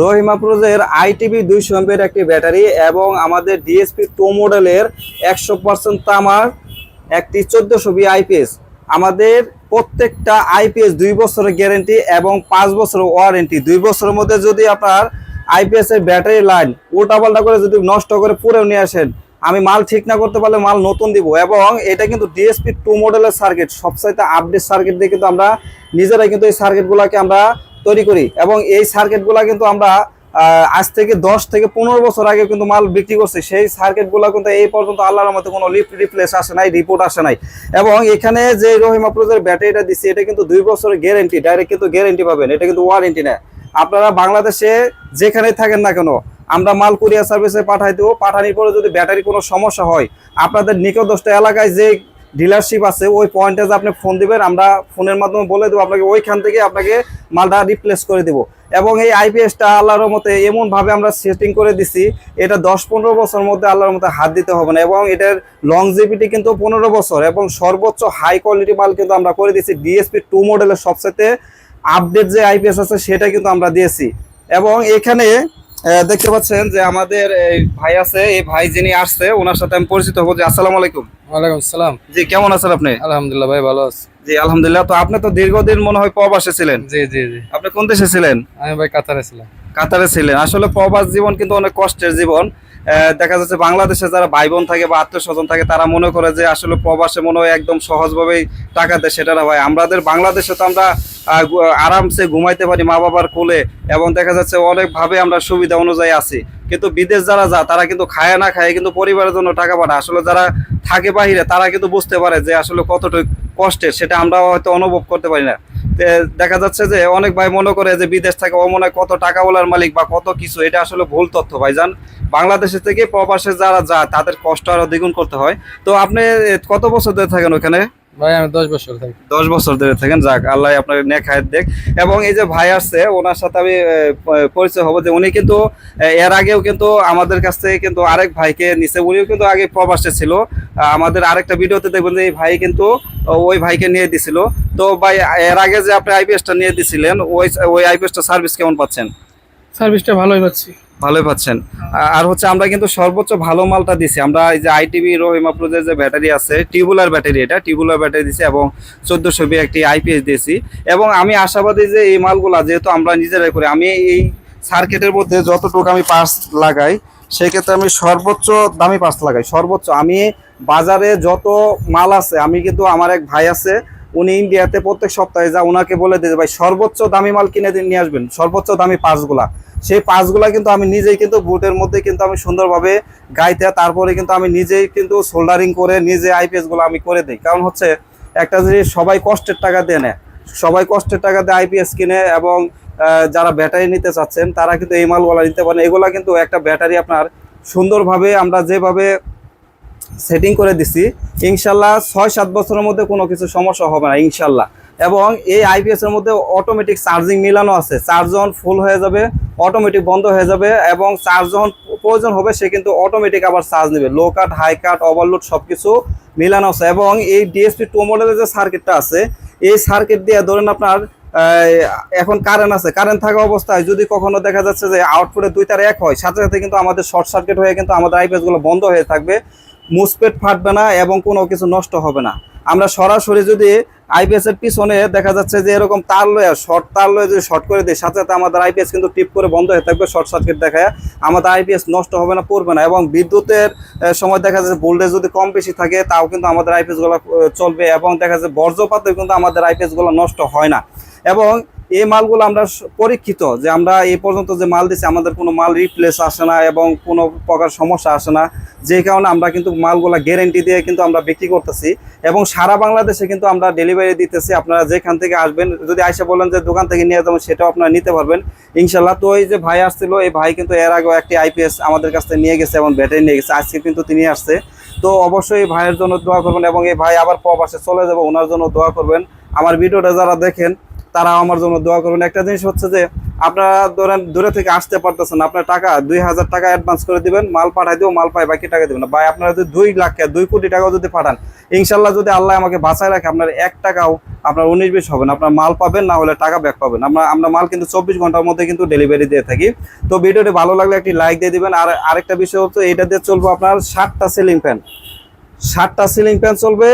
রহিমা প্রোজের আইটিভি দুইশো এমপের একটি ব্যাটারি এবং আমাদের ডিএসপি টু মডেলের একশো পার্সেন্ট তামার একটি চোদ্দোশো বি আইপিএস। আমাদের প্রত্যেকটা আইপিএস দুই বছরের গ্যারেন্টি এবং পাঁচ বছরের ওয়ারেন্টি দুই বছরের মধ্যে যদি আপনার আইপিএস এর ব্যাটারি লাইন উল্টাপাল্টা করে যদি নষ্ট করে পুরো নিয়ে আসেন, আমি মাল ঠিক না করতে পারলে মাল নতুন দিব এবং এটা কিন্তু ডিএসপি টু মডেলের সার্কিট সবসাইতে আপডেট সার্কিট দিয়ে কিন্তু আমরা নিজেরাই কিন্তু এই সার্কিটগুলোকে আমরা তৈরি করি এবং এই সার্কিটগুলো কিন্তু আমরা আজ থেকে দশ থেকে পনেরো বছর আগে কিন্তু মাল বিক্রি করছি। সেই সার্কিটগুলো কিন্তু এই পর্যন্ত আল্লাহর মতো কোনো লিফট রিপ্লেস আসে নাই রিপোর্ট আসে নাই। এবং এখানে যে রহিমা প্রোজের ব্যাটারিটা দিচ্ছি এটা কিন্তু দুই বছরের গ্যারেন্টি ডাইরেক্ট কিন্তু গ্যারেন্টি পাবেন, এটা কিন্তু ওয়ারেন্টি না। আপনারা বাংলাদেশে যেখানেই থাকেন না কেন, আমরা মাল কুরিয়ার সার্ভিসে পাঠাই দেবো। পাঠানোর পরে যদি ব্যাটারি কোনো সমস্যা হয়, আপনাদের নিকটস্থ এলাকায় যে ডিলারশিপ আছে, ওই পয়েন্টে যে আপনি ফোন দিবেন, আমরা ফোনের মাধ্যমে বলে দেবো আপনাকে, ওইখান থেকে আপনাকে মালটা রিপ্লেস করে দেবো। এবং এই আইপিএসটা আল্লাহর মতে এমনভাবে আমরা সেটিং করে দিছি, এটা দশ পনেরো বছর মধ্যে আল্লাহর মতে হাত দিতে হবে না। এবং এটার লংজিভিটি কিন্তু পনেরো বছর, এবং সর্বোচ্চ হাই কোয়ালিটি মাল কিন্তু আমরা করে দিয়েছি ডিএসপি টু মডেলের সবসাথে আপডেট যে আইপিএস আছে, সেটা কিন্তু আমরা দিয়েছি। এবং এখানে দেখতে পাচ্ছেন যে আমাদের এই ভাই আছে এই ভাই যিনি আসছে ওনার সাথে আমি পরিচিত হব। যে আসসালামু আলাইকুম। ওয়ালাইকুম আসসালাম। জি কেমন আছেন আপনি? আলহামদুলিল্লাহ ভাই ভালো আছি। জি আলহামদুলিল্লাহ। তো আপনি তো দীর্ঘদিন মনে হয় প্রবাসে ছিলেন। জি জি জি। আপনি কোন দেশে ছিলেন? আমি ভাই কাতারে ছিলাম। কাতারে ছিলেন। আসলে প্রবাস জীবন কিন্তু অনেক কষ্টের জীবন। দেখা যাচ্ছে বাংলাদেশে যারা ভাই বোন থাকে বা আত্মীয় স্বজন থাকে, তারা মনে করে যে আসলে প্রবাসে মনে হয় একদম সহজভাবেই টাকা দেয় সেটা না ভাই। আমাদের বাংলাদেশে তো আমরা আরামসে ঘুমাইতে পারি মা বাবার কোলে এবং দেখা যাচ্ছে অনেকভাবে আমরা সুবিধা অনুযায়ী আছি। কিন্তু বিদেশ যারা যা তারা কিন্তু খায় না খায় কিন্তু পরিবারের জন্য টাকা পাঠায়। আসলে যারা থাকে বাহিরে, তারা কিন্তু বুঝতে পারে যে আসলে কতটুকু কষ্টের, সেটা আমরা হয়তো অনুভব করতে পারি না। দেখা যাচ্ছে যে অনেক ভাই মনে করে যে বিদেশ থেকে ও মনে কত টাকা বলার মালিক বা কত কিছু, এটা আসলে ভুল তথ্য ভাই যান বাংলাদেশের থেকে প্রবাসে যারা যায়, তাদের কষ্ট আরও দ্বিগুণ করতে হয়। তো আপনি কত বছর ধরে থাকেন ওখানে? ভাই আমি দশ বছর থাকি। দশ বছর ধরে থাকেন যাক আল্লাহ আপনার নেক হায়াত দেখ। এবং এই যে ভাই আসছে ওনার সাথে আমি পরিচয় হব যে উনি কিন্তু এর আগেও কিন্তু আমাদের কাছ থেকে কিন্তু আরেক ভাইকে নিছে উনিও কিন্তু আগে প্রবাসে ছিল। আমাদের আরেকটা ভিডিওতে দেখবেন যে এই ভাই কিন্তু ওই ভাইকে নিয়ে দিছিল। তো ভাই এর আগে যে আপনি আইপিএসটা নিয়ে দিছিলেন ওই ওই আইপিএসটা সার্ভিস কেমন পাচ্ছেন? সার্ভিসটা ভালোই পাচ্ছি। ভালোই পাচ্ছেন। আর হচ্ছে আমরা কিন্তু সর্বোচ্চ ভালো মালটা দিছি। আমরা এই যে আইটিভি রহিমা প্রোজের যে ব্যাটারি আছে টিউবুলার ব্যাটারি এটা টিউবুলার ব্যাটারি দিছি এবং চোদ্দশো বি একটি আইপিএস দিয়েছি এবং আমি আশাবাদী যে এই মালগুলা যেহেতু আমরা নিজেরাই করি, আমি এই সার্কিটের মধ্যে যতটুকু আমি পাস লাগাই, সেক্ষেত্রে আমি সর্বোচ্চ দামি পাস লাগাই। সর্বোচ্চ আমি বাজারে যত মাল আছে, আমি কিন্তু আমার এক ভাই আছে, উনি ইন্ডিয়াতে প্রত্যেক সপ্তাহে যা ওনাকে বলে দিতে ভাই, সর্বোচ্চ দামি মাল কিনে নিয়ে আসবেন, সর্বোচ্চ দামি পাসগুলা সেই পাসগুলা কিন্তু আমি নিজেই কিন্তু বুটের মধ্যে কিন্তু আমি সুন্দরভাবে গাইতে তারপরে কিন্তু আমি নিজেই কিন্তু সোল্ডারিং করে নিজে আইপিএসগুলো আমি করে দিই। কারণ হচ্ছে একটা জিনিস সবাই কষ্টের টাকা দিয়ে নেয়। সবাই কষ্টের টাকা দিয়ে আইপিএস কিনে এবং যারা ব্যাটারি নিতে চাচ্ছেন, তারা কিন্তু এই মালগুলা নিতে পারেন। এগুলা কিন্তু একটা ব্যাটারি আপনার সুন্দরভাবে আমরা যেভাবে সেটিং করে দিছি, ইনশাল্লাহ ছয় সাত বছরের মধ্যে কোনো কিছু সমস্যা হবে না, ইনশাল্লাহ। এবং এই আইপিএস এর মধ্যে অটোমেটিক চার্জিং মিলানো আছে। চার্জ যখন ফুল হয়ে যাবে অটোমেটিক বন্ধ হয়ে যাবে এবং চার্জ যখন প্রয়োজন হবে, সে কিন্তু অটোমেটিক আবার চার্জ নেবে। লো কাট হাই কাট ওভারলোড সব কিছু মিলানো আছে এবং এই ডিএসপি টু মডেলের যে সার্কিটটা আছে, এই সার্কিট দিয়ে ধরেন আপনার এখন কারেন্ট আছে। কারেন্ট থাকা অবস্থায় যদি কখনো দেখা যাচ্ছে যে আউটপুটে দুই তার এক হয়, সাথে সাথে কিন্তু আমাদের শর্ট সার্কিট হয়ে কিন্তু আমাদের আইপিএসগুলো বন্ধ হয়ে থাকবে। মুসপেট ফাটবে না এবং কোনো কিছু নষ্ট হবে না। আমরা সরাসরি যদি আইপিএস এর পিছনে দেখা যাচ্ছে যে এরকম তার লয়ে শর্ট তার লয়ে যদি শর্ট করে দিই সাথে সাথে আমাদের আইপিএস কিন্তু টিপ করে বন্ধ হয়ে থাকবে শর্ট সার্কিট দেখায়। আমাদের আইপিএস নষ্ট হবে না পড়বে না এবং বিদ্যুতের সময় দেখা যাচ্ছে ভোল্টেজ যদি কম বেশি থাকে তাও কিন্তু আমাদের আইপিএসগুলো আহ, চলবে এবং দেখা যাচ্ছে বর্জ্যপাতে কিন্তু আমাদের আইপিএসগুলো নষ্ট হয় না। এবং এই মালগুলো আমরা পরীক্ষিত যে আমরা এই পর্যন্ত যে মাল দিচ্ছি আমাদের কোনো মাল রিপ্লেস আসে না এবং কোনো প্রকার সমস্যা আসে না। যে কারণে আমরা কিন্তু মালগুলা গ্যারেন্টি দিয়ে কিন্তু আমরা বিক্রি করতেছি এবং সারা বাংলাদেশে কিন্তু আমরা ডেলিভারি দিতেছি। আপনারা যেখান থেকে আসবেন, যদি আইসা বলেন যে দোকান থেকে নিয়ে যাবেন, সেটাও আপনারা নিতে পারবেন। ইনশাল্লাহ তো এই যে ভাই আসছিল, এই ভাই কিন্তু এর আগেও একটি আইপিএস আমাদের কাছ থেকে নিয়ে গেছে এবং ব্যাটারি নিয়ে গেছে। আজকে কিন্তু তিনি আসছে। তো অবশ্যই ভাইয়ের জন্য দোয়া করবেন এবং এই ভাই আবার প্রবাসে চলে যাবে, ওনার জন্য দোয়া করবেন। আমার ভিডিওটা যারা দেখেন তারা আমার জন্য দোয়া করবেন একটা জিনিস হচ্ছে যে, আপনারা ধরেন, দূরে থেকে আসতে পারতেছেন, আপনার টাকা দুই হাজার টাকা অ্যাডভান্স করে দিবেন, মাল পাঠাই দেবো মাল পাই বাকি টাকা দেবেন। ভাই, আপনারা যদি দুই লাখ, দুই কোটি টাকাও যদি পাঠান, ইনশাল্লাহ যদি আল্লাহ আমাকে বাঁচায় রাখে, আপনার এক টাকাও আপনার উনিশ বিশ হবে না। আপনার মাল পাবেন, না হলে টাকা ব্যাক পাবেন। আমরা আমরা মাল কিন্তু চব্বিশ ঘণ্টার মধ্যে কিন্তু ডেলিভারি দিয়ে থাকি। তো ভিডিওটি ভালো লাগলে একটি লাইক দিয়ে দিবেন। আর আরেকটা বিষয় হচ্ছে এটা দিয়ে চলবো আপনার ষাটটা সিলিং ফ্যান ষাটটা সিলিং ফ্যান চলবে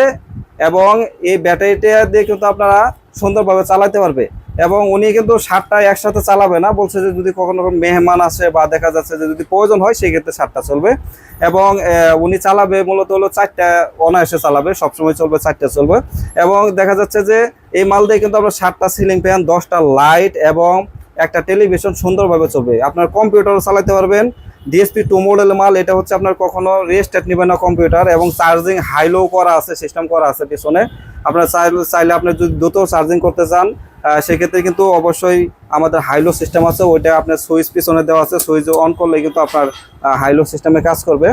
এবং এই ব্যাটারিটা দিয়ে কিন্তু আপনারা সুন্দরভাবে চালাতে পারবে। এবং উনি কিন্তু ষাটটা একসাথে চালাবে না, বলছে যে যদি কখনো কোনো মেহমান আসে বা দেখা যাচ্ছে যে যদি প্রয়োজন হয় সেই ক্ষেত্রে ষাটটা চলবে। এবং উনি চালাবে মূলত হলো চারটা, অনায়াসে চালাবে, সবসময় চলবে, চারটা চলবে। এবং দেখা যাচ্ছে যে এই মাল দিয়ে কিন্তু আপনার সাতটা সিলিং ফ্যান, দশটা লাইট এবং একটা টেলিভিশন সুন্দরভাবে চলবে। আপনার কম্পিউটারও চালাতে পারবেন ডিএসপি টু মডেল মাল, এটা হচ্ছে আপনার কখনো রেস্ট নেবে না কম্পিউটার এবং চার্জিং হাইলো করা আছে সিস্টেম করা আছে পিছনে। আপনার চাইলে আপনি যদি দ্রুত চার্জিং করতে চান সেক্ষেত্রে কিন্তু অবশ্যই আমাদের হাইলো সিস্টেম আছে, ওইটা আপনার সুইচ পিছনে দেওয়া আছে সুইচ অন করলে কিন্তু আপনার হাইলো সিস্টেমে কাজ করবে।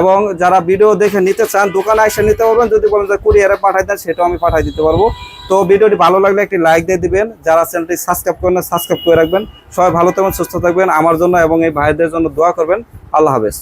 এবং যারা ভিডিও দেখে নিতে চান, দোকানে এসে নিতে পারবেন, যদি বলেন যে কুরিয়ারে পাঠাই দেন, সেটাও আমি পাঠাই দিতে পারব। তো ভিডিওটি ভালো লাগলে একটি লাইক দিয়ে দিবেন। যারা চ্যানেলটি সাবস্ক্রাইব করেন সাবস্ক্রাইব করে রাখবেন। সবাই ভালো থাকবেন, সুস্থ থাকবেন। আমার জন্য এবং এই ভাইদের জন্য দোয়া করবেন। আল্লাহ হাফেজ।